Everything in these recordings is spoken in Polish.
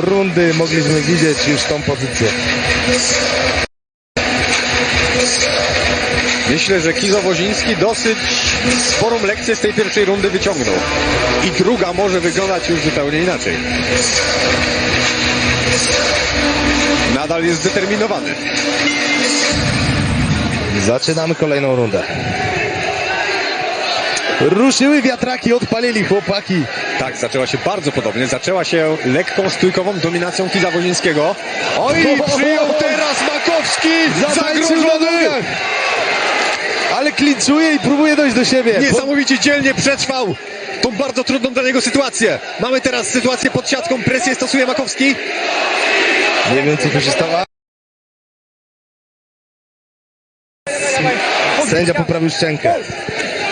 rundy mogliśmy widzieć już tą pozycję. Myślę, że Kizo Woziński dosyć sporą lekcję z tej pierwszej rundy wyciągnął. I druga może wyglądać już zupełnie inaczej. Nadal jest zdeterminowany. Zaczynamy kolejną rundę. Ruszyły wiatraki, odpalili chłopaki. Tak, zaczęła się bardzo podobnie. Zaczęła się lekką, stójkową dominacją Kiza Wozińskiego. Oj, przyjął teraz Makowski! Zagrożony! Ale klinczuje i próbuje dojść do siebie. Niesamowicie dzielnie przetrwał tą bardzo trudną dla niego sytuację. Mamy teraz sytuację pod siatką, presję stosuje Makowski. Nie wiem co tu się stało. Sędzia poprawił szczękę.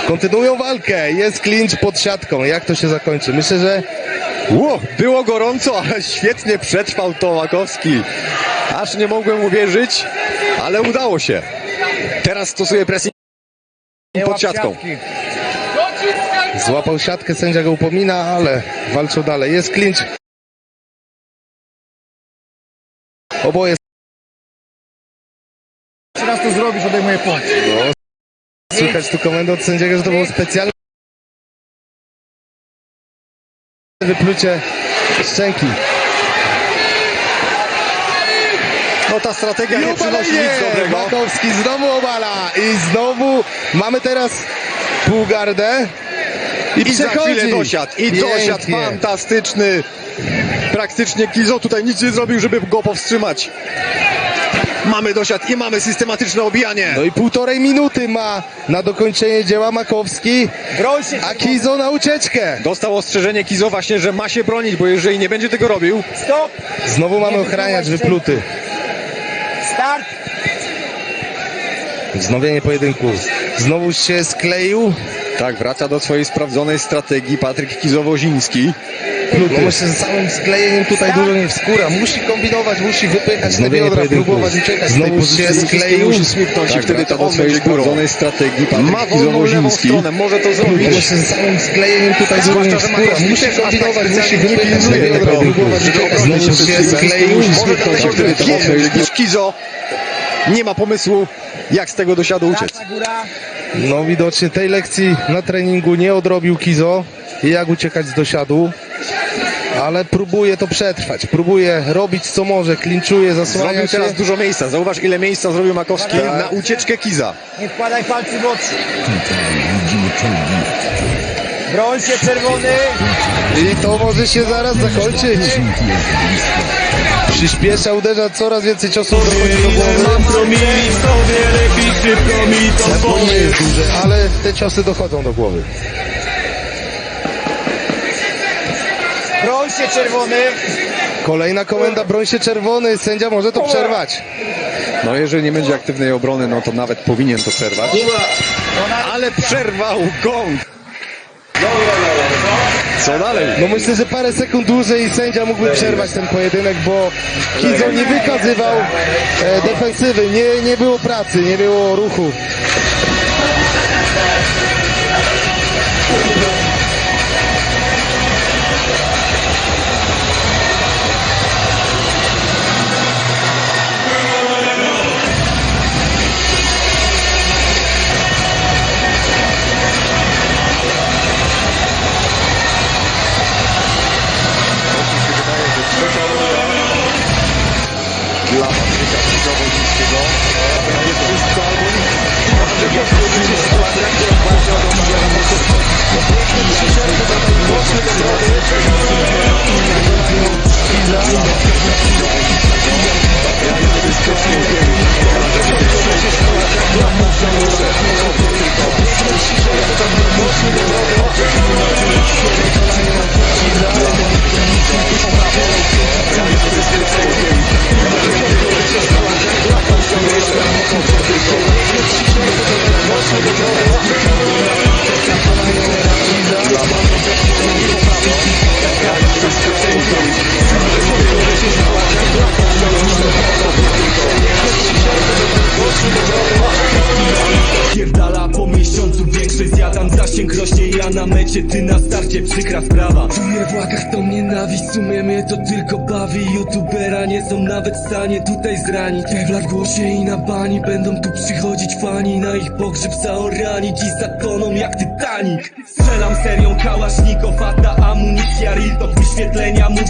Kontynuują walkę. Jest klincz pod siatką. Jak to się zakończy? Myślę, że Ło, było gorąco, ale świetnie przetrwał to Makowski. Aż nie mogłem uwierzyć, ale udało się. Teraz stosuje presję pod siatką. złapał siatkę, sędzia go upomina, ale walczą dalej. Jest klincz. Oboje Teraz to zrobisz, odejmuję punkt. Słychać tu komendę od sędziego, że to było specjalne wyplucie szczęki. No ta strategia nie przynosi nic dobrego. Makowski znowu obala i znowu mamy teraz półgardę i, I za chwilę dosiad. I dosiad Pięknie. fantastyczny. Praktycznie Kizo tutaj nic nie zrobił, żeby go powstrzymać. Mamy dosiad i mamy systematyczne obijanie. No i półtorej minuty ma na dokończenie dzieła Makowski, Broń a Kizo na ucieczkę. Dostał ostrzeżenie Kizo właśnie, że ma się bronić, bo jeżeli nie będzie tego robił, stop, Znowu mamy ochraniacz wypluty. start. Wznowienie pojedynku. Znowu się skleił. tak, wraca do swojej sprawdzonej strategii Patryk Kizo-Woziński. No myślę, że całym sklejeniem tutaj dużo nie wskóra. Musi kombinować, musi wypychać te Wznowienie biodra, próbować uciekać z tej Znowu pozycji się skleił. musi smyknąć Tak, i wtedy to on swojej będzie górą. strategii Patryk Ma wolną lewą stronę, może to zrobić. myślę, że całym sklejeniem tutaj dużo nie wskóra. Musi tak kombinować, musi wypychać te biodra, próbować uciekać. Znowu się się przed tym. skleił. Może się to iż Kizo nie ma pomysłu, jak z tego dosiadu uciec. No widocznie tej lekcji na treningu nie odrobił Kizo i jak uciekać z dosiadu. Ale próbuje to przetrwać, próbuje robić co może, klinczuje, zasłania Zrobił się. teraz dużo miejsca. Zauważ, ile miejsca zrobił Makowski Tak. na ucieczkę Kiza. Nie wkładaj palcy w oczy. Broń się, czerwony. I to może się zaraz zakończyć. Przyspiesza, uderza coraz więcej ciosów dochodzi do głowy. Duże, ale te ciosy dochodzą do głowy. Się, czerwony. Kolejna komenda, broń się czerwony, sędzia może to przerwać. No jeżeli nie będzie aktywnej obrony, no to nawet powinien to przerwać. Ale przerwał gong. Co dalej? No myślę, że parę sekund dłużej i sędzia mógłby przerwać ten pojedynek, bo Kizo nie wykazywał e, defensywy, nie, nie było pracy, nie było ruchu. Thank you. Na mecie, ty na starcie, przykra sprawa. Czuję w łakach tą nienawiść, w sumie mnie to tylko bawi. Youtubera nie są nawet w stanie tutaj zranić. Te w głosie i na bani będą tu przychodzić fani. Na ich pogrzeb zaoranić i zatoną jak Titanic. Strzelam serią kałasznikow, a ta amunicja real to wyświetlenia Mówię